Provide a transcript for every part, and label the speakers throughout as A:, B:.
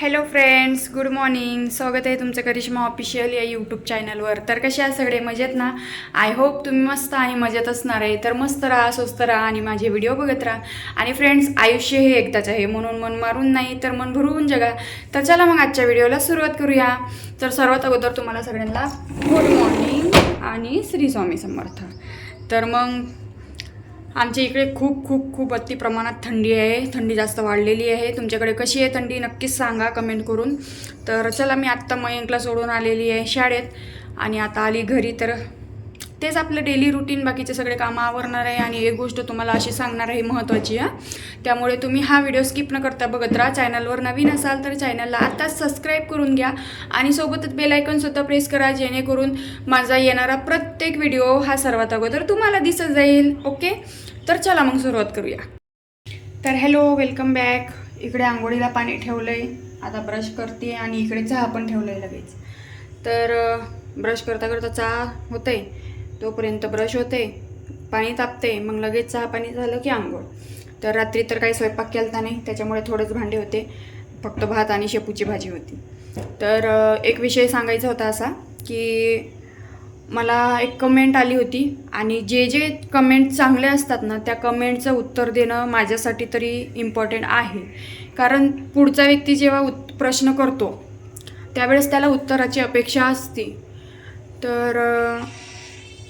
A: Hello friends good morning स्वागत आहे तुमचं करिश्मा ऑफिशियल या यूट्यूब चॅनलवर तर कसे आहे सगळे? मजेत ना? आय होप तुम्ही मस्त आणि मजेत असणार आहे. तर मस्त राहा स्वस्त राहा आणि माझे व्हिडिओ बघत राहा. आणि फ्रेंड्स आयुष्य हे एकदाच आहे. म्हणून मन मारून नाही तर मन भरून जगा. तर चला मग आजच्या व्हिडिओला सुरुवात करूया. तर सर्वात अगोदर तुम्हाला सगळ्यांना गुड मॉर्निंग आणि श्री स्वामी समर्थ. तर मग आमच्या इकडे खूप खूप खूप अति प्रमाणात थंडी आहे. थंडी जास्त वाढलेली आहे. तुमच्याकडे कशी आहे थंडी? नक्कीच सांगा कमेंट करून. तर चला मी आत्ता मयंकला सोडून आलेली आहे शाळेत आणि आता आली घरी. तर तेच आपलं डेली रुटीन बाकीचे सगळे कामं आवरणार आहे आणि एक गोष्ट तुम्हाला अशी सांगणार आहे महत्त्वाची आहे त्यामुळे तुम्ही हा व्हिडिओ स्किप न करता बघत राहा. चॅनलवर नवीन असाल तर चॅनलला आत्ताच सबस्क्राईब करून घ्या आणि सोबतच बेलायकनसुद्धा प्रेस करा जेणेकरून माझा येणारा प्रत्येक व्हिडिओ हा सर्वात अगोदर तुम्हाला दिसत जाईल. ओके तर चला मग सुरुवात करूया. तर हॅलो वेलकम बॅक इकडे आंघोळीला पाणी ठेवलं आहे आता ब्रश करते आणि इकडे चहा पण ठेवलं आहे लगेच. तर ब्रश करता करता चहा होते तोपर्यंत ब्रश होते पाणी तापते मग लगेच चहा पाणी झालं की आंघोळ. तर रात्री तर काही स्वयंपाक केला नाही. त्याच्यामुळे थोडेच भांडे होते. फक्त भात आणि शेपूची भाजी होती. तर एक विषय सांगायचा होता असा की मला एक कमेंट आली होती आणि जे जे कमेंट चांगले असतात ना त्या कमेंटचं उत्तर देणं माझ्यासाठी तरी इम्पॉर्टंट आहे. कारण पुढचा व्यक्ती जेव्हा उत् प्रश्न करतो त्यावेळेस त्याला उत्तराची अपेक्षा असते. तर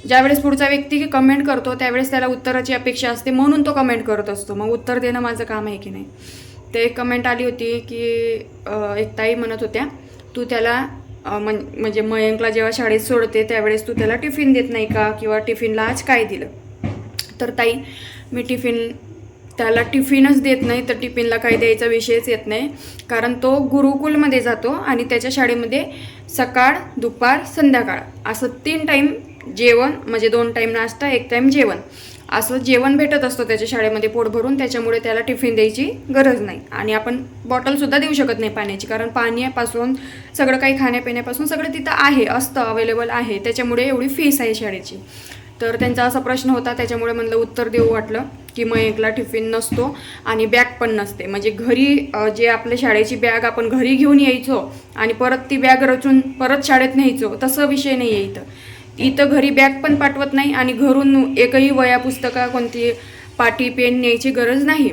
A: ज्यावेळेस पुढचा व्यक्ती कमेंट करतो त्यावेळेस त्याला उत्तराची अपेक्षा असते म्हणून तो कमेंट करत असतो. मग उत्तर देणं माझं काम आहे की नाही? ते एक कमेंट आली होती की एक ताई म्हणत होत्या तू त्याला म्हणजे मयंकला जेव्हा शाळेत सोडते त्यावेळेस तू त्याला टिफिन देत नाही का? किंवा टिफिनला आज काय दिलं? तर ताई मी टिफिन त्याला टिफिनच देत नाही तर टिफिनला काही द्यायचा विषयच येत नाही. कारण तो गुरुकुलमध्ये जातो आणि त्याच्या शाळेमध्ये सकाळ दुपार संध्याकाळ असं तीन टाईम जेवण म्हणजे दोन टाईम नाश्ता एक टाईम जेवण. असं जेवण भेटत असतो त्याच्या शाळेमध्ये पोट भरून त्याच्यामुळे त्याला टिफिन द्यायची गरज नाही. आणि आपण बॉटलसुद्धा देऊ शकत नाही पाण्याची कारण पाण्यापासून सगळं काही खाण्यापिण्यापासून सगळं तिथं आहे असतं अवेलेबल आहे. त्याच्यामुळे एवढी फीस आहे शाळेची. तर त्यांचा असा प्रश्न होता त्याच्यामुळे म्हणलं उत्तर देऊ वाटलं की मग एकला टिफिन नसतो आणि बॅग पण नसते. म्हणजे घरी जे आपल्या शाळेची बॅग आपण घरी घेऊन यायचो आणि परत ती बॅग रचून परत शाळेत न्यायचो तसं विषय नाही आहे इथं. इथं घरी बॅग पण पाठवत नाही आणि घरून एकही वया पुस्तका कोणती पाटी पेन न्यायची गरज नाही.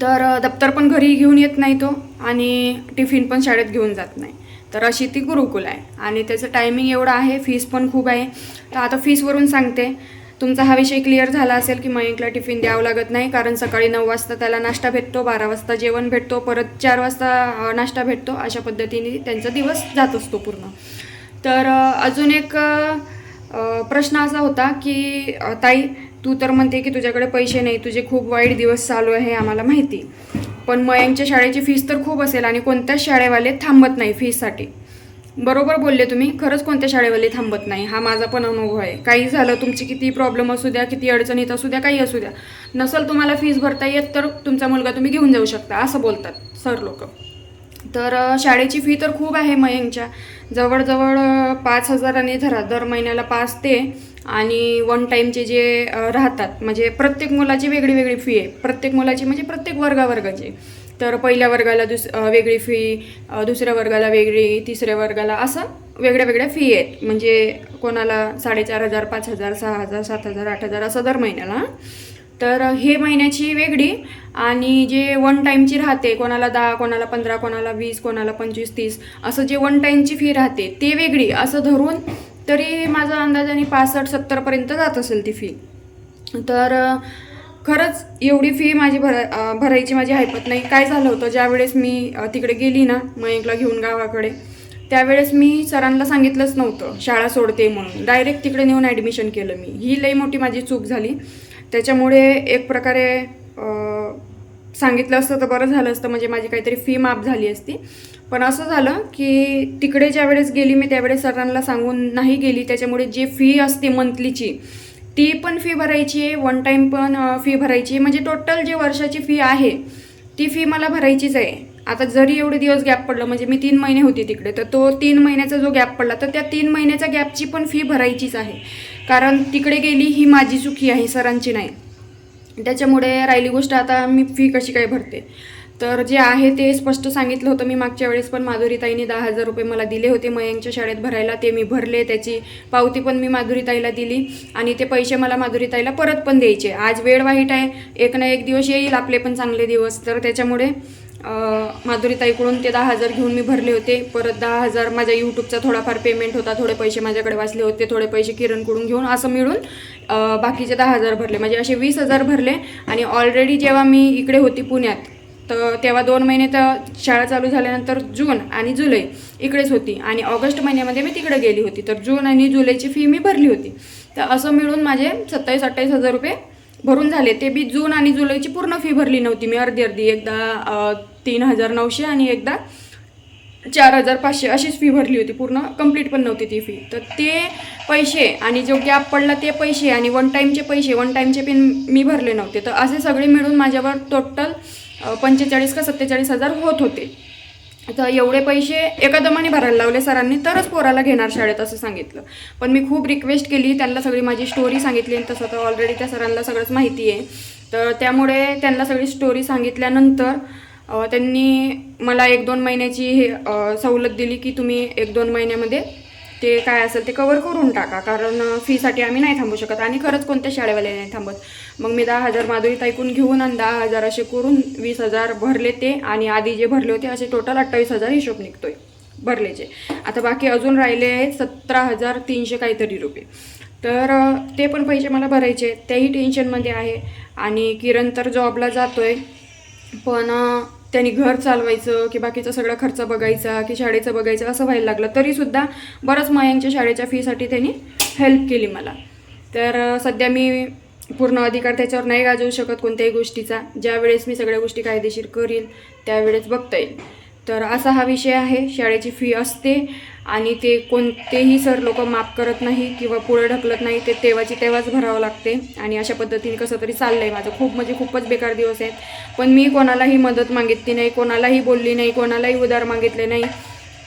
A: तर दप्तर पण घरी घेऊन येत नाही तो आणि टिफिन पण शाळेत घेऊन जात नाही. तर अशी ती गुरुकुल आहे आणि त्याचं टायमिंग एवढं आहे फीस पण खूप आहे. तर आता फीसवरून सांगते. तुमचा हा विषय क्लिअर झाला असेल की मयंकला टिफिन द्यावं लागत नाही कारण सकाळी नऊ वाजता त्याला नाश्ता भेटतो बारा वाजता जेवण भेटतो परत चार वाजता नाश्ता भेटतो. अशा पद्धतीने त्यांचा दिवस जात असतो पूर्ण. तर अजून एक प्रश्न असा होता की ताई तू तर म्हणते की तुझ्याकडे पैसे नाही तुझे खूप वाईट दिवस चालू आहे आम्हाला माहिती. पण मयंकच्या शाळेची फीस तर खूप असेल आणि कोणत्याच शाळेवाले थांबत नाही फीसाठी बरोबर बोलले तुम्ही खरंच कोणत्या शाळेवाले थांबत नाही हा माझा पण अनुभव आहे. काही झालं तुमची किती प्रॉब्लेम असू द्या किती अडचणीत असू द्या काही असू द्या. नसल तुम्हाला फीस भरता येत तर तुमचा मुलगा तुम्ही घेऊन जाऊ शकता असं बोलतात सर लोक. तर शाळेची फी तर खूप आहे मयंकच्या. जवळजवळ पाच हजाराने धरा दर महिन्याला पाच ते आणि वन टाईमचे जे राहतात. म्हणजे प्रत्येक मुलाची वेगळी वेगळी फी आहे. प्रत्येक मुलाची म्हणजे प्रत्येक वर्गावर्गाची. तर पहिल्या वर्गाला दुस वेगळी फी दुसऱ्या वर्गाला वेगळी तिसऱ्या वर्गाला असं वेगळ्या वेगळ्या फी आहेत. म्हणजे कोणाला साडेचार हजार पाच हजार सहा हजार सात हजार आठ हजार असं दर महिन्याला तर हे महिन्याची वेगळी आणि जे वन टाईमची राहते कोणाला दहा कोणाला पंधरा कोणाला वीस कोणाला पंचवीस तीस असं जे वन टाईमची फी राहते ते वेगळी. असं धरून तरी माझा अंदाजाने पासष्ट सत्तरपर्यंत जात असेल ती फी तर खरंच एवढी फी माझी भर भरायची माझी ऐपत नाही. काय झालं होतं ज्यावेळेस मी तिकडे गेली ना मयंकला घेऊन गावाकडे त्यावेळेस मी सरांना सांगितलंच नव्हतं शाळा सोडते म्हणून. डायरेक्ट तिकडे नेऊन ॲडमिशन केलं मी. ही लई मोठी माझी चूक झाली. त्याच्यामुळे एक प्रकारे सांगितलं असतं तर बरं झालं असतं. म्हणजे माझी काहीतरी फी माफ झाली असती. पण असं झालं की तिकडे ज्या वेळेस गेली मी त्यावेळेस सरांना सांगून नाही गेली. त्याच्यामुळे जी फी असते मंथलीची ती पण फी भरायची आहे. वन टाईम पण फी भरायची आहे. म्हणजे टोटल जी वर्षाची फी आहे ती फी मला भरायचीच आहे. आता जरी एवढे दिवस गॅप पडलं म्हणजे मी तीन महिने होते तिकडे तर तो तीन महिन्याचा जो गॅप पडला तर त्या तीन महिन्याच्या गॅपची पण फी भरायचीच आहे. कारण तिकडे गेली ही माझी चुकी आहे सरांची नाही. त्याच्यामुळे राहिली गोष्ट आता मी फी कशी काय भरते? तर जे आहे ते स्पष्ट सांगितलं होतं मी मागच्या वेळेस पण माधुरीताईने दहा हजार रुपये मला दिले होते मयंकच्या शाळेत भरायला ते मी भरले त्याची पावती पण मी माधुरीताईला दिली आणि ते पैसे मला माधुरीताईला परत पण द्यायचे. आज वेळ वाईट आहे एक ना एक दिवस येईल आपले पण चांगले दिवस तर त्याच्यामुळे माधुरीताईकडून ते दहा हजार घेऊन मी भरले होते. परत दहा हजार माझ्या यूट्यूबचा थोडाफार पेमेंट होता. थोडे पैसे माझ्याकडे वाचले होते. थोडे पैसे किरणकडून घेऊन असं मिळून बाकीचे दहा हजार भरले. म्हणजे असे वीस हजार भरले. आणि ऑलरेडी जेव्हा मी इकडे होती पुण्यात तर तेव्हा दोन महिने तर शाळा चालू झाल्यानंतर जून आणि जुलै इकडेच होती. आणि ऑगस्ट महिन्यामध्ये मी तिकडे गेली होती. तर जून आणि जुलैची फी मी भरली होती. तर असं मिळून माझे सत्तावीस अठ्ठावीस हजार रुपये भरून झाले. ते बी जून आणि जुलैची पूर्ण फी भरली नव्हती. मी अर्धी अर्धी एकदा तीन हजार नऊशे आणि एकदा चार हजार पाचशे अशीच फी भरली होती. पूर्ण कंप्लीट पण नव्हती ती फी तर ते पैसे आणि जो गॅप पडला ते पैसे आणि वन टाईमचे पैसे वन टाईमचे पिन मी भरले नव्हते. तर असे सगळे मिळून माझ्यावर टोटल पंचेचाळीस का सत्तेचाळीस हजार होत होते. तर एवढे पैसे एका दमाने भरायला लावले सरांनी तरच पोराला घेणार शाळेत असं सांगितलं. पण मी खूप रिक्वेस्ट केली त्यांना सगळी माझी स्टोरी सांगितली आणि तसं तर ऑलरेडी त्या सरांना सगळंच माहिती आहे. तर त्यामुळे त्यांना सगळी स्टोरी सांगितल्यानंतर त्यांनी मला एक दोन महिन्याची हे सवलत दिली की तुम्ही एक दोन महिन्यामध्ये ते काय असेल ते कवर करून टाका. कारण फीसाठी आम्ही नाही थांबू शकत आणि खरंच कोणत्या शाळेवाले नाही थांबत. मग मी दहा हजार माधुरी ऐकून घेऊन आणि दहा हजार असे करून वीस हजार भरले ते आणि आधी जे भरले होते असे टोटल अठ्ठावीस हजार हिशोब निघतोय भरलेचे. आता बाकी अजून राहिले आहेत सतरा हजार तीनशे काहीतरी रुपये. तर ते पण पैसे मला भरायचे तेही टेन्शनमध्ये आहे. आणि किरण तर जॉबला जातो आहे पण त्यांनी घर चालवायचं की बाकीचा सगळा खर्च बघायचा की शाळेचं बघायचं असं व्हायला लागलं. तरीसुद्धा बरंच मायांच्या शाळेच्या फीसाठी त्यांनी हेल्प केली मला. तर सध्या मी पूर्ण अधिकार त्याच्यावर नाही गाजवू शकत कोणत्याही गोष्टीचा. ज्यावेळेस मी सगळ्या गोष्टी कायदेशीर करील त्यावेळेस बघता येईल. तर असा हा विषय आहे. शाळेची फी असते. आणि ते कोणतेही सर लोक माफ करत नाही किंवा पुढे ढकलत नाही ते तेव्हाची तेव्हाच भरावं लागते. आणि अशा पद्धतीने कसं तरी चाललं आहे माझं. खूप म्हणजे खूपच बेकार दिवस आहेत. पण मी कोणालाही मदत मागितली नाही कोणालाही बोलली नाही कोणालाही उधार मागितले नाही.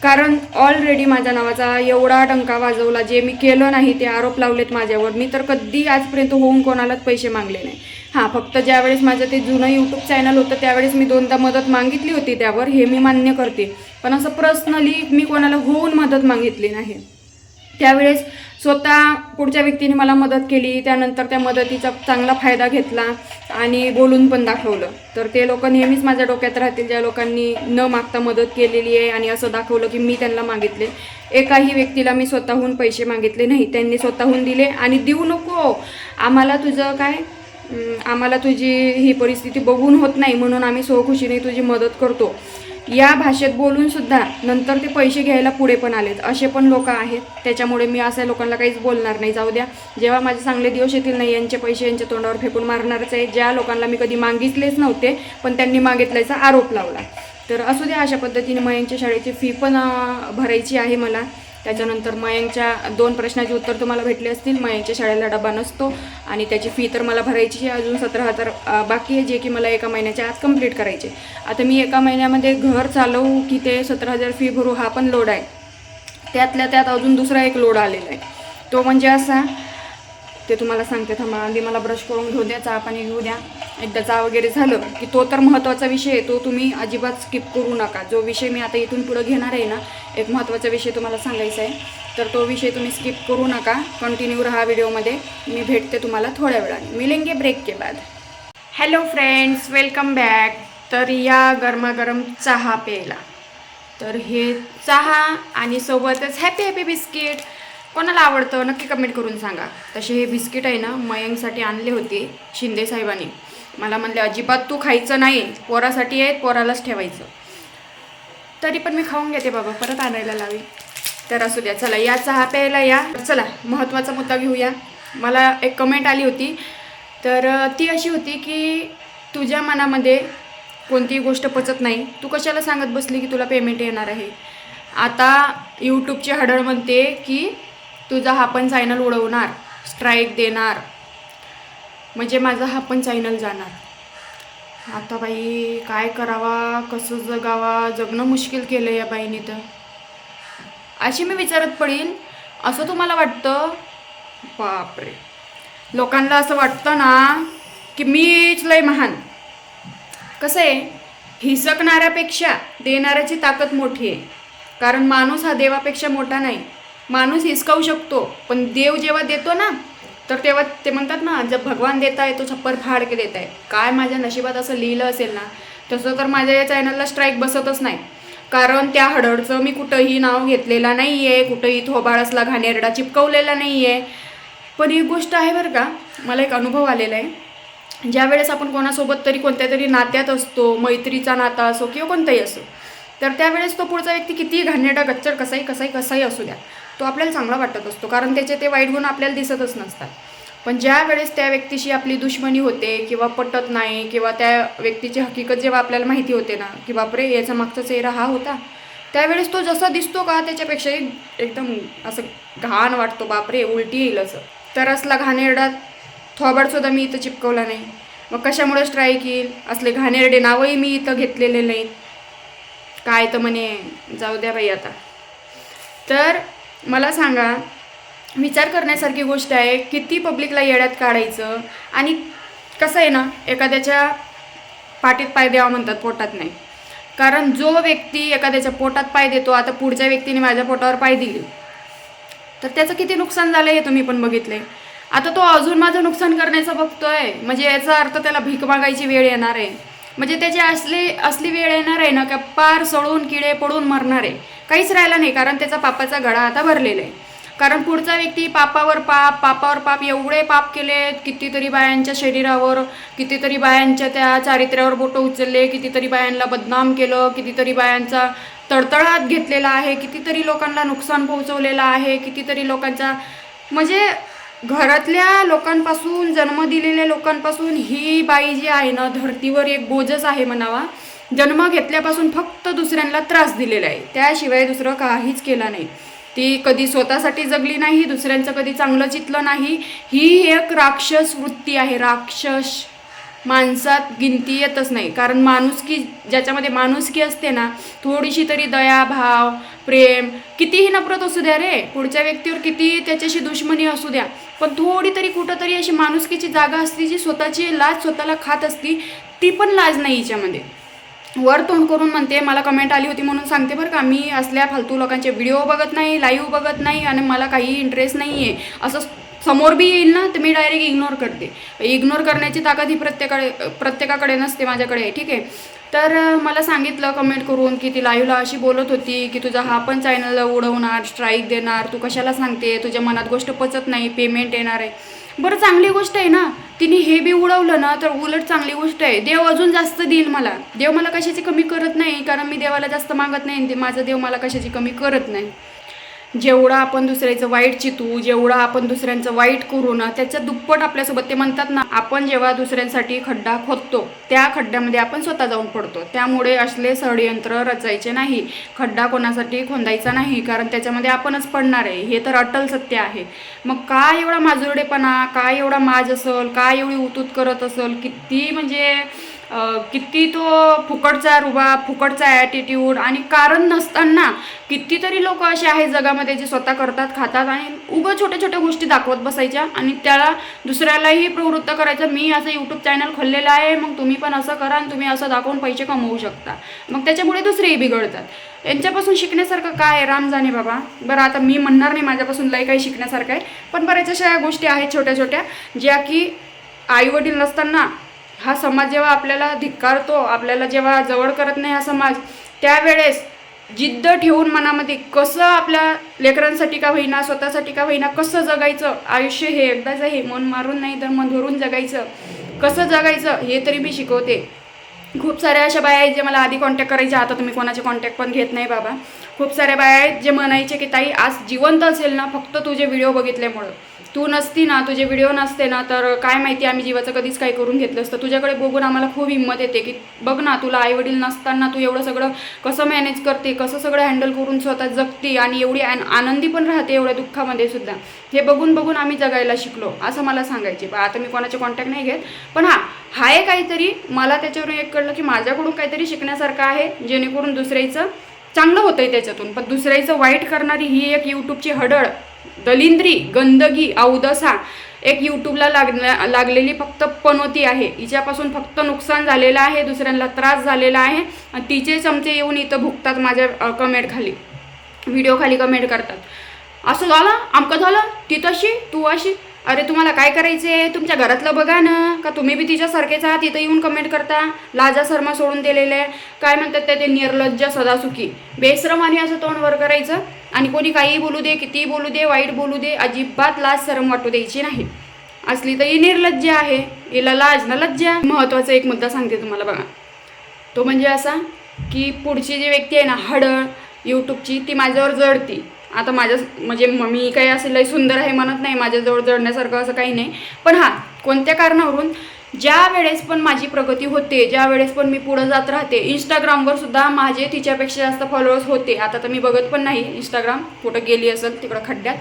A: कारण ऑलरेडी माझ्या नावाचा एवढा टंका वाजवला जे मी केलं नाही ते आरोप लावलेत माझ्यावर. मी तर कधी आजपर्यंत होऊन कोणालाच पैसे मागले नाही. हां फक्त ज्यावेळेस माझं ते जुनं यूट्यूब चॅनल होतं त्यावेळेस मी दोनदा मदत मागितली होती त्यावर हे मी मान्य करते. पण असं पर्सनली मी कोणाला होऊन मदत मागितली नाही. त्यावेळेस स्वतः पुढच्या व्यक्तीने मला मदत केली त्यानंतर त्या मदतीचा चांगला फायदा घेतला आणि बोलून पण दाखवलं. तर ते लोक नेहमीच माझ्या डोक्यात राहतील ज्या लोकांनी न मागता मदत केलेली आहे आणि असं दाखवलं की मी त्यांना मागितले. एकाही व्यक्तीला मी स्वतःहून पैसे मागितले नाही त्यांनी स्वतःहून दिले आणि देऊ नको. आम्हाला तुझं काय? आम्हाला तुझी ही परिस्थिती बघून होत नाही म्हणून आम्ही सोखुशीने तुझी मदत करतो. या भाषेत बोलून सुद्धा नंतर ते पैसे घ्यायला पुढे पण आलेत. असे पण लोक आहेत. त्याच्यामुळे मी अशा लोकांना काहीच बोलणार नाही. जाऊ द्या. जेव्हा माझे चांगले दिवस येतील नाही यांचे पैसे यांच्या तोंडावर फेकून मारणारच आहे. ज्या लोकांना मी कधी मागितलेच नव्हते पण त्यांनी मागितल्याचा आरोप लावला. तर असू द्या अशा पद्धतीने मयंकच्या शाळेची फी पण भरायची आहे मला. त्याच्यानंतर मयांच्या दोन प्रश्नाची उत्तर तुम्हाला भेटले असतील. मयांच्या शाळेला डबा नसतो आणि त्याची फी तर मला भरायची आहे. अजून सतरा हजार बाकी आहे जे की मला एका महिन्याच्या आज कंप्लीट करायचे आता मी एका महिन्यामध्ये घर चालवू की ते सतरा हजार फी भरू हा पण लोड आहे. त्यातल्या त्यात अजून दुसरा एक लोड आलेला आहे. तो म्हणजे असा ते तुम्हाला सांगते थांबा आधी मला ब्रश करून घेऊ द्या चहा पाणी घेऊ द्या. एकदाचा वगैरे झालं की तो तर महत्त्वाचा विषय आहे तो तुम्ही अजिबात स्किप करू नका. जो विषय मी आता इथून पुढं घेणार आहे ना एक महत्त्वाचा विषय तुम्हाला सांगायचा आहे तर तो विषय तुम्ही स्किप करू नका. कंटिन्यू राहा व्हिडिओमध्ये. मी भेटते तुम्हाला थोड्या वेळाने. मिलेंगे ब्रेक के बाद. हॅलो फ्रेंड्स वेलकम बॅक तर या गरमागरम चहा प्यायला. तर हे चहा आणि सोबतच हॅपी हॅपी बिस्किट कोणाला आवडतं नक्की कमेंट करून सांगा. तसे हे बिस्किट आहे ना मयंकसाठी आणले होते शिंदे साहेबांनी. मला म्हणले अजिबात तू खायचं नाही. पोरासाठी आहे पोरालाच ठेवायचं. तरी पण मी खाऊन घेते बाबा परत आणायला लावी तर असू द्या चला या चहा प्यायला या. चला महत्त्वाचा मुद्दा घेऊया. मला एक कमेंट आली होती. तर ती अशी होती की तुझ्या मनामध्ये कोणतीही गोष्ट पचत नाही. तू कशाला सांगत बसली की तुला पेमेंट येणार आहे? आता यूट्यूबची हडळ म्हणते की तुझा हा पण चॅनल उडवणार. स्ट्राईक देणार. म्हणजे माझा हा पण चॅनल जाणार. आता बाई काय करावा कसं जगावा जगणं मुश्किल केलं या बाईने तर. अशी मी विचारत पडेल असं तुम्हाला वाटतं? बापरे. लोकांना असं वाटतं ना की मीच लय महान. कसं आहे? हिसकणाऱ्यापेक्षा देणाऱ्याची ताकद मोठी आहे. कारण माणूस हा देवापेक्षा मोठा नाही. माणूस हिसकावू शकतो पण देव जेव्हा देतो ना तर तेव्हा ते म्हणतात ना जर भगवान देत आहे तो छप्पर फाड के देत आहे काय माझ्या नशिबात असं लिहिलं असेल ना तसं तर माझ्या या चॅनलला स्ट्राईक बसतच नाही. कारण त्या हडडचं मी कुठंही नाव घेतलेलं नाही आहे कुठंही थोबाळसला घाणेरडा चिपकवलेला नाही आहे पण ही गोष्ट आहे बरं का मला एक अनुभव आलेला आहे. ज्या वेळेस आपण कोणासोबत तरी कोणत्या तरी नात्यात असतो मैत्रीचा नाता असो किंवा कोणताही असो तर त्यावेळेस तो पुढचा व्यक्ती कितीही घाणेरडा गच्चर कसाही कसाही कसाही असू द्या. तो आपल्याला चांगला वाटत असतो. कारण त्याचे ते वाईट गुण आपल्याला दिसतच नसतात. पण ज्या वेळेस त्या व्यक्तीशी आपली दुश्मनी होते किंवा पटत नाही किंवा त्या व्यक्तीची हकीकत जेव्हा आपल्याला माहिती होते ना की बापरे याचा मागचा चेहरा हा होता त्यावेळेस तो जसा दिसतो का त्याच्यापेक्षाही एकदम असं घाण वाटतो. बापरे उलटी येईल असं. तर असला घाणेरडा थोबाडसुद्धा मी इथं चिपकवला नाही. मग कशामुळे स्ट्राईक येईल? असले घाणेरडे नावही मी इथं घेतलेले नाहीत. काय तर म्हणे जाऊ द्या बाई आता. तर मला सांगा विचार करण्यासारखी गोष्ट आहे किती पब्लिकला येड्यात काढायचं आणि कसं आहे ना एखाद्याच्या पाठीत पाय द्यावा म्हणतात पोटात नाही. कारण जो व्यक्ती एखाद्याच्या पोटात पाय देतो आता पुढच्या व्यक्तीने माझ्या पोटावर पाय दिली. तर त्याचं किती नुकसान झालं हे तुम्ही पण बघितले आता तो अजून माझं नुकसान करण्याचं बघतोय. म्हणजे याचा अर्थ त्याला भीक मागायची वेळ येणार आहे. म्हणजे त्याची असली असली वेळ येणार आहे ना का पार सळून किडे पडून मरणार आहे. काहीच राहिला नाही कारण त्याचा पापाचा गडा आता भरलेला आहे. कारण पुढचा व्यक्ती पापावर पाप पापावर पाप एवढे पाप केले कितीतरी बायांच्या शरीरावर कितीतरी बायांच्या त्या चारित्र्यावर बोटं उचलले कितीतरी बायांना बदनाम केलं कितीतरी बायांचा तळतळात घेतलेला आहे कितीतरी लोकांना नुकसान पोहोचवलेलं आहे कितीतरी लोकांचा म्हणजे घरातल्या लोकांपासून जन्म दिलेल्या लोकांपासून ही बाई जी आहे ना धर्तीवर एक बोजच आहे म्हणावा. जन्म घेतल्यापासून फक्त दुसऱ्यांना त्रास दिलेला आहे. त्याशिवाय दुसरं काहीच केलं नाही. ती कधी स्वतःसाठी जगली नाही दुसऱ्यांचं कधी चांगलं चितलं नाही. ही एक राक्षस वृत्ती आहे राक्षस माणसात गिनती येतच नाही. कारण माणुसकी ज्याच्यामध्ये माणुसकी असते ना थोडीशी तरी दया भाव प्रेम कितीही नफरत असू द्या रे. पुढच्या व्यक्तीवर किती त्याच्याशी दुश्मनी असू द्या. पण थोडी तरी कुठंतरी अशी माणुसकीची जागा असती जी स्वतःची लाज स्वतःला खात असती ती पण लाज नाही हिच्यामध्ये. वर तोंड करून म्हणते मला कमेंट आली होती म्हणून सांगते बरं का. मी असल्या फालतू लोकांचे व्हिडिओ बघत नाही लाईव्ह बघत नाही आणि मला काही इंटरेस्ट नाही आहे असं समोर बी येईल ना तर मी डायरेक्ट इग्नोर करते. इग्नोर करण्याची ताकद ही प्रत्येकाकडे प्रत्येकाकडे नसते माझ्याकडे ठीक आहे? तर मला सांगितलं कमेंट करून की ती लाईव्हला अशी बोलत होती की तुझा हा पण चॅनल उडवणार स्ट्राईक देणार तू कशाला सांगते? तुझ्या मनात गोष्ट पचत नाही पेमेंट येणार आहे. बरं चांगली गोष्ट आहे ना? तिने हे बी उडवलं ना तर उलट चांगली गोष्ट आहे. देव अजून जास्त देईल मला. देव मला कशाची कमी करत नाही कारण मी देवाला जास्त मागत नाही ते- माझा देव मला कशाची कमी करत नाही. जेवढं आपण दुसऱ्याचं वाईट चितू जेवढं आपण दुसऱ्यांचं वाईट करू ना त्याच्या दुप्पट आपल्यासोबत ते म्हणतात ना आपण जेव्हा दुसऱ्यांसाठी खड्डा खोदतो त्या खड्ड्यामध्ये आपण स्वतः जाऊन पडतो. त्यामुळे असले षडयंत्र रचायचे नाही खड्डा कोणासाठी खोदायचा नाही कारण त्याच्यामध्ये आपणच पडणार आहे हे तर अटल सत्य आहे. मग काय एवढा माजुरडेपणा काय एवढा माज असल काय एवढी उतूत करत असल किती म्हणजे किती तो फुकटचा रुबाब फुकटचा ॲटिट्यूड आणि कारण नसताना कितीतरी लोक असे आहेत जगामध्ये जे स्वतः करतात खातात आणि उगं छोट्या छोट्या गोष्टी दाखवत बसायच्या आणि त्याला दुसऱ्यालाही प्रवृत्त करायचं. मी असं यूट्यूब चॅनल खोललेलं आहे मग तुम्ही पण असं करा आणि तुम्ही असं दाखवून पैसे कमवू शकता. मग त्याच्यामुळे दुसरेही बिघडतात. यांच्यापासून शिकण्यासारखं काय आहे? राम जाणे बाबा. बरं आता मी म्हणणार नाही माझ्यापासून लय काही शिकण्यासारखं आहे. पण बऱ्याच अशा गोष्टी आहेत छोट्या छोट्या ज्या की आईवडील नसताना हा समाज जेव्हा आपल्याला धिक्कारतो आपल्याला जेव्हा जवळ करत नाही हा समाज त्यावेळेस जिद्द ठेवून मनामध्ये कसं आपल्या लेकरांसाठी का होईना स्वतःसाठी का होईना कसं जगायचं? आयुष्य हे एकदाच आहे मन मारून नाही तर मन धरून जगायचं. कसं जगायचं? हे तरी मी शिकवते. खूप साऱ्या अशा बाया आहेत जे मला आधी कॉन्टॅक्ट करायचे आता तुम्ही कोणाचे कॉन्टॅक्ट पण घेत नाही बाबा. खूप साऱ्या बाया आहेत जे म्हणायचे की ताई आज जिवंत असेल ना फक्त तुझे व्हिडिओ बघितल्यामुळं. तू नसती ना तुझे व्हिडिओ नसते ना तर काय माहिती आम्ही जीवाचं कधीच काही करून घेतलं असतं. तुझ्याकडे बघून आम्हाला खूप हिंमत येते की बघ ना तुला आईवडील नसताना तू एवढं सगळं कसं मॅनेज करते कसं सगळं हँडल करून स्वतः जगते आणि एवढी आनंदी पण राहते एवढ्या दुःखामध्ये सुद्धा. हे बघून बघून आम्ही जगायला शिकलो असं मला सांगायचे. पण आता मी कोणाचे कॉन्टॅक्ट नाही घेत पण हां आहे काहीतरी मला त्याच्यावरून एक कळलं की माझ्याकडून काहीतरी शिकण्यासारखं आहे जेणेकरून दुसऱ्याचं चांगलं होतंय त्याच्यातून. पण दुसऱ्याचं वाईट करणारी ही एक यूट्यूबची हडळ दलिंद्री गंदगी अवदसा एक यूट्यूबला लागण्या लागलेली फक्त पनोती आहे. हिच्यापासून फक्त नुकसान झालेलं आहे दुसऱ्यांना त्रास झालेला आहे आणि तिचे चमचे येऊन इथं भुकतात माझ्या कमेंट खाली. व्हिडिओ खाली कमेंट करतात. असं झालं आमकं झालं ती तशी तू अशी अरे तुम्हाला काय करायचे आहे तुमच्या घरातलं बघा ना. का तुम्ही बी तिच्यासारखेच आहात? तिथं येऊन कमेंट करता. लाजा शर्मा सोडून दिलेले. आहे काय म्हणतात ते ते निर्लज्ज सदासुखी. बेसरम आणि असं तोंड वर करायचं. आणि कोणी काहीही बोलू दे कितीही बोलू दे वाईट बोलू दे अजिबात लाज शरम वाटू द्यायची नाही. असली तर ही निर्लज्ज आहे. हिला लाज ना लज्जा. महत्त्वाचा एक मुद्दा सांगते तुम्हाला बघा. तो म्हणजे असा की पुढची जी व्यक्ती आहे ना हडळ यूट्यूबची ती माझ्यावर जडती. आता माझ्या म्हणजे मम्मी मी काही असं लय सुंदर आहे म्हणत नाही माझ्याजवळ जडण्यासारखं असं काही नाही. पण हां कोणत्या कारणावरून? ज्या वेळेस पण माझी प्रगती होते ज्या वेळेस पण मी पुढं जात राहते इंस्टाग्रामवर सुद्धा माझे तिच्यापेक्षा जास्त फॉलोअर्स होते. आता तर मी बघत पण नाही इंस्टाग्राम कुठं गेली असेल तिकडं खड्ड्यात.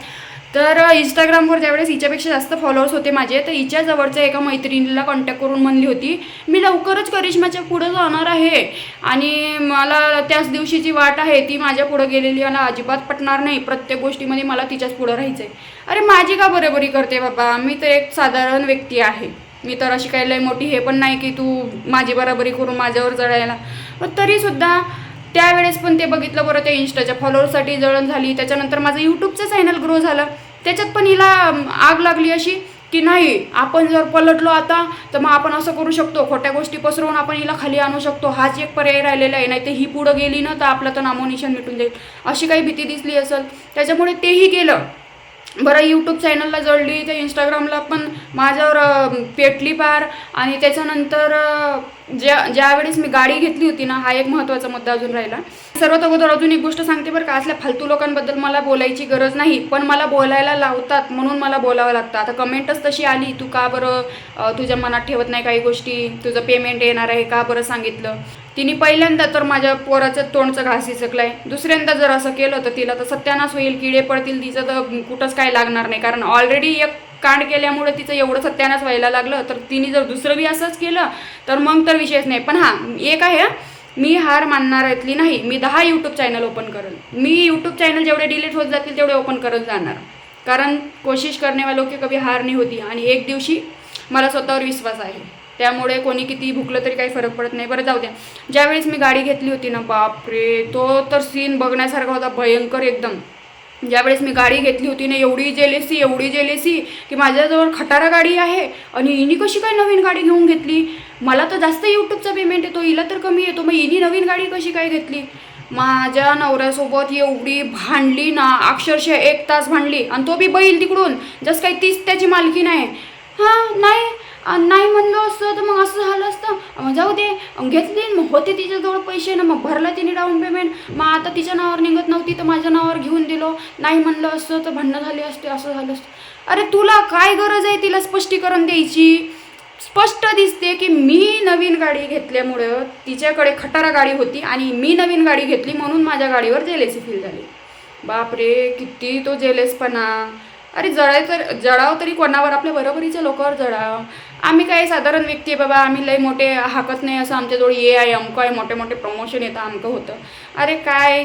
A: तर इंस्टाग्रामवर त्यावेळेस हिच्यापेक्षा जास्त फॉलोअर्स होते माझे तर हिच्या जवळच्या एका मैत्रिणीला कॉन्टॅक्ट करून म्हणली होती मी लवकरच करिश्माच्या पुढं जाणार आहे. आणि मला त्याच दिवशीची वाट आहे ती माझ्या पुढं गेलेली मला अजिबात पटणार नाही प्रत्येक गोष्टीमध्ये मला तिच्याच पुढं राहायचं आहे अरे माझी का बरोबरी करते बाबा? मी तर एक साधारण व्यक्ती आहे. मी तर अशी काही लय मोठी हे पण नाही की तू माझी बराबरी करून माझ्यावर चढायला. पण तरीसुद्धा त्यावेळेस पण ते बघितलं बरं त्या इन्स्टाच्या फॉलोअरसाठी जळण झाली. त्याच्यानंतर माझं यूट्यूबचं चॅनल ग्रो झालं. त्याच्यात पण हिला आग लागली अशी की नाही आपण जर पलटलो आता तर मग आपण असं करू शकतो. खोट्या गोष्टी पसरवून आपण हिला खाली आणू शकतो. हाच एक पर्याय राहिलेला आहे. नाही तर ही पुढं गेली ना तर आपलं तर नामोनिशन मिटून जाईल. अशी काही भीती दिसली असेल. त्याच्यामुळे तेही केलं. बरं यूट्यूब चॅनलला जळली. तर इंस्टाग्रामला पण माझ्यावर पेटली पार. आणि त्याच्यानंतर ज्या ज्यावेळेस मी गाडी घेतली होती ना हा एक महत्त्वाचा मुद्दा अजून राहिला. सर्वात अगोदर अजून एक गोष्ट सांगते बरं का असल्या फालतू लोकांबद्दल मला बोलायची गरज नाही पण मला बोलायला लावतात म्हणून मला बोलावं लागतं. आता कमेंटच तशी आली तू का बरं तुझ्या मनात ठेवत नाही काही गोष्टी? तुझं पेमेंट येणार आहे का बरं? सांगितलं. तिने पहिल्यांदा तर माझ्या पोराचं तोंडचं घास हिसकलाय. दुसऱ्यांदा जर असं केलं तर तिला तर सत्यानाश होईल किडे पडतील तिचं तर कुठंच काय लागणार नाही. कारण ऑलरेडी एक कांड केल्यामुळे तिचं एवढं सत्यानाश व्हायला लागलं तर तिने जर दुसरं बी असंच केलं तर मग तर विषयच नाही. पण हां एक आहे मी हार मानणाऱ्यातली नाही मी दहा यूट्यूब चॅनल ओपन करेन मी यूट्यूब चॅनल जेवढे डिलीट होत जातील तेवढे ओपन करत जाणार. कारण कोशिश करणे की कभी हार नाही होती. आणि एक दिवशी मला स्वतःवर विश्वास आहे. त्यामुळे कोणी किती भुकलं तरी काही फरक पडत नाही. बरं जाऊ द्या. ज्यावेळेस मी गाडी घेतली होती ना बापरे तो तर सीन बघण्यासारखा होता भयंकर एकदम. ज्यावेळेस मी गाडी घेतली होती ना एवढी जेलेसी एवढी जेलेसी की माझ्याजवळ खटारा गाडी आहे आणि इनी कशी काय नवीन गाडी घेऊन घेतली? मला तर जास्त यूट्यूबचा पेमेंट येतो हिला तर कमी येतो मग हिनी नवीन गाडी कशी काय घेतली? माझ्या नवऱ्यासोबत एवढी भांडली ना अक्षरशः एक तास भांडली आणि तो बी बैल तिकडून जसं काही तीच त्याची मालकी नाही. हां नाही नाही म्हणलं असतं तर मग असं झालं असतं. मग जाऊ दे. घेतली. मग होते तिच्याजवळ पैसे ना मग भरला तिने डाऊन पेमेंट मग आता तिच्या नावावर निघत नव्हती तर माझ्या नावावर घेऊन दिलो. नाही म्हणलं असतं तर भांडणं झाली असते असं झालं असतं. अरे तुला काय गरज आहे तिला स्पष्टीकरण द्यायची? स्पष्ट दिसते की मी नवीन गाडी घेतल्यामुळं तिच्याकडे खटारा गाडी होती आणि मी नवीन गाडी घेतली म्हणून माझ्या गाडीवर जेलेसी फील झाली. बापरे किती तो जेलेसपणा. अरे जळाय तर जळाव तरी कोणावर? आपल्या बरोबरीच्या लोकांवर जळाव. आम्ही काय साधारण व्यक्ती आहे बाबा आम्ही लय मोठे हाकत नाही असं आमच्याजवळ ये आहे अमकं आहे मोठे मोठे प्रमोशन येतं अमकं होतं. अरे काय?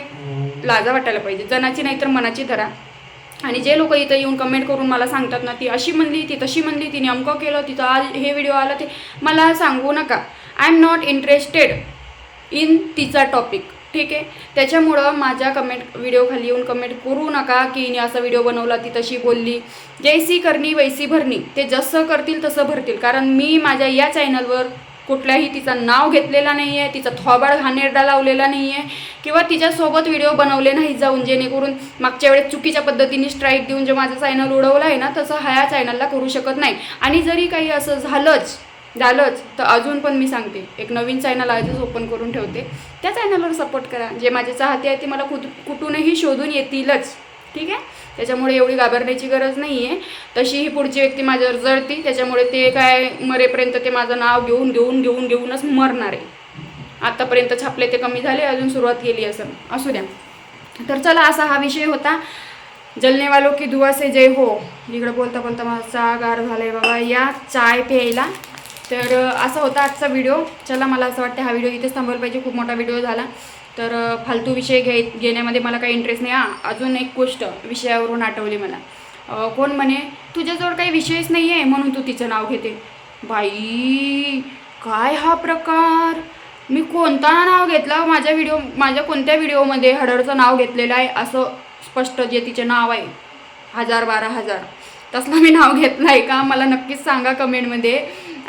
A: लाजा वाटायला पाहिजे. जनाची नाही तर मनाची धरा. आणि जे लोक इथं येऊन कमेंट करून मला सांगतात ना ती अशी म्हणली ती तशी म्हणली तिने अमकं केलं तिथं आज हे व्हिडिओ आला ते मला सांगू नका. I am not interested in तिचा टॉपिक ठीक आहे. त्याच्यामुळं माझ्या कमेंट व्हिडिओखाली येऊन कमेंट करू नका की हिने असा व्हिडिओ बनवला ती तशी बोलली. जैसी करणी वैसी भरणी ते जसं करतील तसं भरतील. कारण मी माझ्या या चॅनलवर कुठल्याही तिचं नाव घेतलेला नाही आहे तिचा थोबाड घाणेरडा लावलेला नाही आहे किंवा तिच्यासोबत व्हिडिओ बनवले नाही जाऊन जेणेकरून मागच्या वेळेस चुकीच्या पद्धतीने स्ट्राईक देऊन जे माझं चॅनल उडवलं आहे ना तसं ह्या चॅनलला करू शकत नाही. आणि जरी काही असं झालंच झालंच तर अजून पण मी सांगते. एक नवीन चॅनल आजच ओपन करून ठेवते. त्या चॅनलवर सपोर्ट करा. जे माझे चाहते आहे ते मला कुठ कुठूनही शोधून येतीलच. ठीक आहे? त्याच्यामुळे एवढी घाबरण्याची गरज नाही आहे तशी ही पुढची व्यक्ती माझ्यावर जळती. त्याच्यामुळे ते काय मरेपर्यंत ते माझं नाव घेऊन घेऊन घेऊन घेऊनच मरणार आहे. आत्तापर्यंत छापले ते कमी झाले अजून सुरुवात केली असं. असू द्या. तर चला असा हा विषय होता. जलनेवालो की दुवासे से जय हो. इकडं बोलता बोलता माझा गार झालाय बाबा. या चाय प्यायला. तर असा होता आजचा व्हिडिओ चला मला असं वाटतं हा व्हिडिओ इथेच थांबवायला पाहिजे. खूप मोठा व्हिडिओ झाला. तर फालतू विषय घे घेण्यामध्ये मला काही इंटरेस्ट नाही. हां अजून एक गोष्ट विषयावरून आठवली मला. कोण म्हणे तुझ्याजवळ काही विषयच नाही आहे म्हणून तू तिचं नाव घेते. बाई काय हा प्रकार? मी कोणता नाव घेतलं? माझ्या व्हिडिओ माझ्या कोणत्या व्हिडिओमध्ये हडरचं नाव घेतलेलं आहे? असं स्पष्ट जे तिचे नाव आहे. हजार बारा हजार. तसलं मी नाव घेतलं आहे का? मला नक्कीच सांगा कमेंटमध्ये.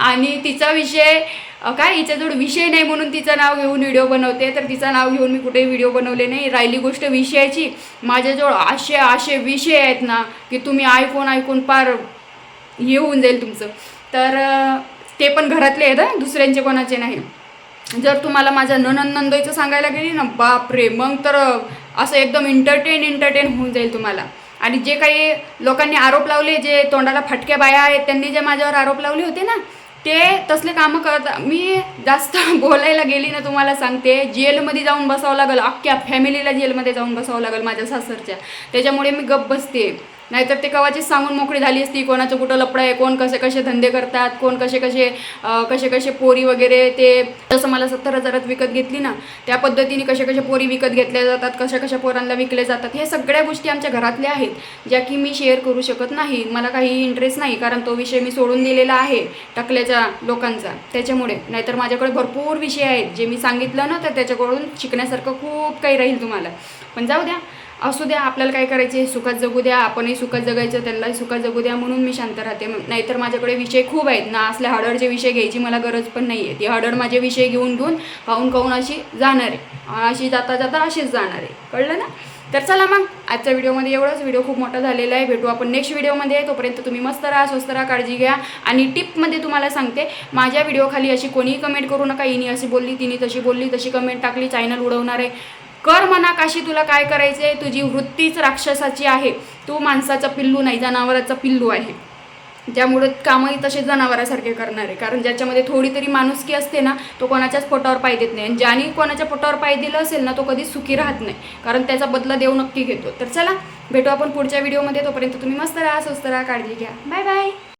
A: आणि तिचा विषय काय हिच्याजवळ विषय नाही म्हणून तिचं नाव घेऊन व्हिडिओ बनवते. तर तिचं नाव घेऊन मी कुठेही व्हिडिओ बनवले नाही. राहिली गोष्ट विषयाची. माझ्याजवळ असे असे विषय आहेत ना की तुम्ही ऐकून ऐकून पार हे होऊन जाईल तुमचं. तर ते पण घरातले आहेत ना दुसऱ्यांचे कोणाचे नाही. जर तुम्हाला माझ्या ननंद नंदईचं सांगायला गेली ना बापरे मग तर असं एकदम इंटरटेन इंटरटेन होऊन जाईल तुम्हाला. आणि जे काही लोकांनी आरोप लावले जे तोंडाला फटक्या बाया आहेत त्यांनी जे माझ्यावर आरोप लावले होते ना ते तसले कामं करत मी जास्त बोलायला गेली ना तुम्हाला सांगते जेलमध्ये जाऊन बसावं लागेल अख्ख्या फॅमिलीला जेलमध्ये जाऊन बसावं लागेल माझ्या सासरच्या. त्याच्यामुळे मी गप्प बसते. नाहीतर ते कवाचीच सांगून मोकळी झाली असती कोणाचं कुठं लपडं आहे कोण कसे कसे धंदे करतात कोण कसे कसे कसे कसे पोरी वगैरे ते जसं मला सत्तर हजारात विकत घेतली ना त्या पद्धतीने कसे कसे पोरी विकत घेतल्या जातात कशा कशा पोरांना विकले जातात हे सगळ्या गोष्टी आमच्या घरातल्या आहेत ज्या की मी शेअर करू शकत नाही मला काही इंटरेस्ट नाही कारण तो विषय मी सोडून दिलेला आहे टकल्याच्या लोकांचा. त्याच्यामुळे नाहीतर माझ्याकडे भरपूर विषय आहेत जे मी सांगितलं ना तर त्याच्याकडून शिकण्यासारखं खूप काही राहील तुम्हाला. पण जाऊ द्या असू द्या आपल्याला काय करायचे सुखात जगू द्या आपणही सुखात जगायचं त्यांनाही सुखात जगू द्या म्हणून मी शांत राहते. मग नाहीतर माझ्याकडे विषय खूप आहेत. ना असल्या हडडचे विषय घ्यायची मला गरज पण नाही आहे. ती हडड माझे विषय घेऊन घेऊन खाऊन खाऊन अशी जाणार आहे. अशी जाता जाता अशीच जाणार आहे. कळलं ना? तर चला मग आजच्या व्हिडिओमध्ये एवढंच. व्हिडिओ खूप मोठा झालेला आहे. भेटू आपण नेक्स्ट व्हिडिओमध्ये. तोपर्यंत तुम्ही मस्त राहा स्वस्त राहा काळजी घ्या. आणि टिपमध्ये तुम्हाला सांगते माझ्या व्हिडिओखाली अशी कोणीही कमेंट करू नका. इनी अशी बोलली तिने तशी बोलली तशी कमेंट टाकली चॅनल उडवणार आहे. कर म्हणा काशी तुला काय करायचं आहे तुझी वृत्तीच राक्षसाची आहे. तू माणसाचा पिल्लू नाही जनावराचा पिल्लू आहे. त्यामुळे कामही तसे जनावरासारखे करणार आहे. कारण ज्याच्यामध्ये थोडी तरी माणुसकी असते ना तो कोणाच्याच पोटावर पाय देत नाही. आणि ज्याने कोणाच्या पोटावर पाय दिलं असेल ना तो कधी सुखी राहत नाही. कारण त्याचा बदला देव नक्की घेतो. तर चला भेटू आपण पुढच्या व्हिडिओमध्ये. तोपर्यंत तुम्ही मस्त राहा स्वस्त राहा काळजी घ्या. Bye bye.